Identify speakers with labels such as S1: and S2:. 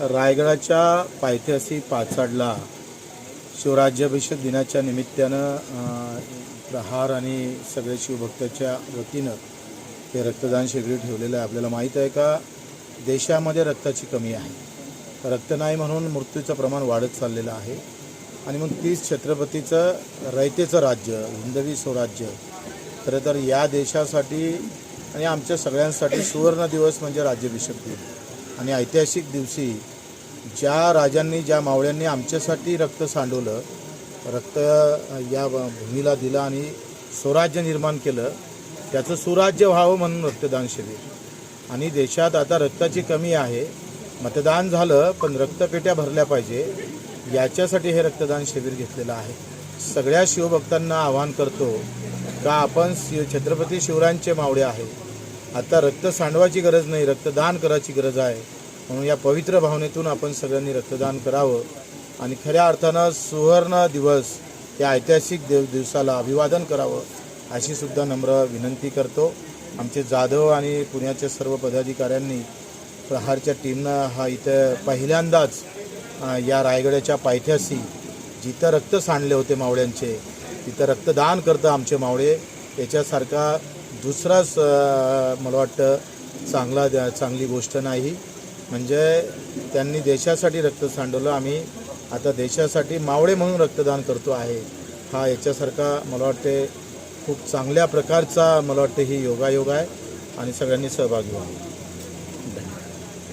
S1: रायगडाच्या पायथ्याशी पाचाडला शिवराज्याभिषेक दिनाच्या निमित्तानं प्रहार आणि सगळे शिवभक्ताच्या वतीनं हे रक्तदान शिबिर ठेवलेलं आहे. आपल्याला माहीत आहे का देशामध्ये रक्ताची कमी आहे. रक्त नाही म्हणून मृत्यूचं प्रमाण वाढत चाललेलं आहे. आणि मग तीच छत्रपतीचं रयतेचं राज्य हिंदवी स्वराज्य. खरं तर या देशासाठी आणि आमच्या सगळ्यांसाठी सुवर्ण दिवस म्हणजे राज्याभिषेक दिन. आणि ऐतिहासिक दिवशी ज्या राजांनी ज्या मावळ्यांनी आमच्यासाठी रक्त सांडवलं रक्त या भूमीला दिलं आणि स्वराज्य निर्माण केलं त्याचं सुराज्य व्हावं म्हणून रक्तदान शिबिर. आणि देशात आता रक्ताची कमी आहे. मतदान झालं पण रक्तपेट्या भरल्या पाहिजे. याच्यासाठी हे रक्तदान शिबिर घेतलेलं आहे. सगळ्या शिवभक्तांना आवाहन करतो का आपण शिव छत्रपती शिवरायांचे मावळे आहे. आता रक्त सांडवायची गरज नाही रक्तदान करायची गरज आहे. म्हणून या पवित्र भावनेतून आपण सगळ्यांनी रक्तदान करावं आणि खऱ्या अर्थानं सुवर्ण दिवस या ऐतिहासिक देव दिवसाला अभिवादन करावं अशी सुद्धा नम्र विनंती करतो. आमचे जाधव आणि पुण्याच्या सर्व पदाधिकाऱ्यांनी प्रहारच्या टीमनं हा इथं पहिल्यांदाच या रायगडाच्या पायथ्याशी जिथं रक्त सांडले होते मावळ्यांचे तिथं रक्तदान करतं आमचे मावळे. याच्यासारखा दुसराच मला वाटतं चांगला चांगली गोष्ट नाही. म्हणजे त्यांनी देशासाठी रक्त सांडवलं. आम्ही आता देशासाठी मावळे म्हणून रक्तदान करतो आहे. हा याच्यासारखा मला वाटते खूप चांगल्या प्रकारचा मला वाटते ही योगायोग आहे. आणि सगळ्यांनी सहभागी व्हावं.